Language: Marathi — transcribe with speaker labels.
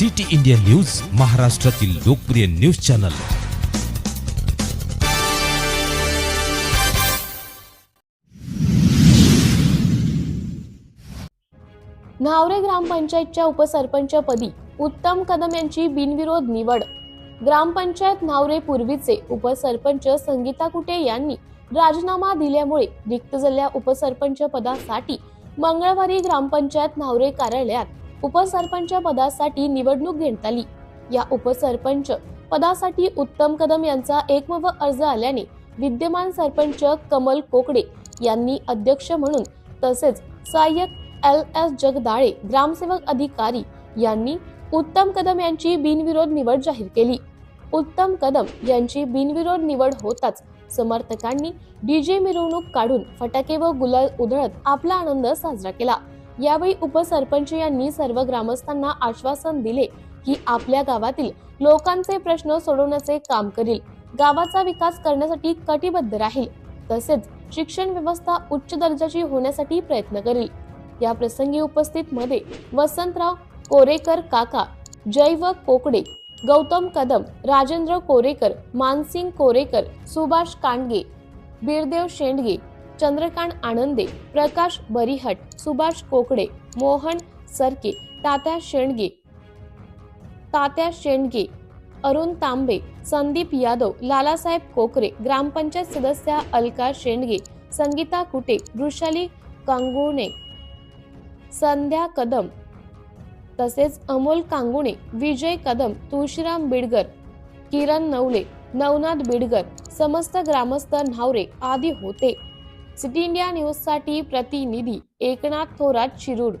Speaker 1: सिटी इंडिया न्यूज महाराष्ट्रातील लोकप्रिय न्यूज चॅनल.
Speaker 2: न्हावरे ग्रामपंचायतच्या उपसरपंचपदी उत्तम कदम यांची बिनविरोध निवड. ग्रामपंचायत न्हावरे पूर्वीचे उपसरपंच संगीता कुटे यांनी राजीनामा दिल्यामुळे रिक्त झालेल्या उपसरपंच पदासाठी मंगळवारी ग्रामपंचायत न्हावरे कार्यालयात उपसरपंच पदासाठी निवडणूक घेण्यात आली. या उपसरपंच पदासाठी उत्तम कदम यांचा एकमेव अर्ज आल्याने विद्यमान सरपंच कमल कोकडे यांनी अध्यक्ष म्हणून तसेच सहाय्यक एल एस जगदाळे ग्रामसेवक अधिकारी यांनी उत्तम कदम यांची बिनविरोध निवड जाहीर केली. उत्तम कदम यांची बिनविरोध निवड होताच समर्थकांनी डीजे मिरवणूक काढून फटाके व गुलाल उधळत आपला आनंद साजरा केला. यावेळी उपसरपंच यांनी सर्व ग्रामस्थांना आश्वासन दिले की आपल्या गावातील लोकांचे प्रश्न सोडवण्याचे काम करील. गावाचा विकास करण्यासाठी कटिबद्ध राहील. तसेच शिक्षण व्यवस्था उच्च दर्जाची होण्यासाठी प्रयत्न करील. या प्रसंगी उपस्थित मध्ये वसंतराव कोरेकर काका जैव कोकडे गौतम कदम राजेंद्र कोरेकर मानसिंग कोरेकर सुभाष कांडगे बिरदेव शेंडगे चंद्रकांत आनंदे प्रकाश बरिहट सुभाष कोकडे मोहन सरके तात्या शेंडगे तात्या शेंडगे अरुण तांबे संदीप यादव लालासाहेब कोकरे ग्रामपंचायत सदस्या अलका शेंडगे संगीता कुटे वृषाली कांगुणे संध्या कदम तसेच अमोल कांगुणे विजय कदम तुळशीराम बिडगर किरण नवले नवनाथ बिडगर समस्त ग्रामस्थ न्हावरे आदी होते. सिटी इंडिया न्यूजसाठी प्रतिनिधी एकनाथ थोरात शिरूर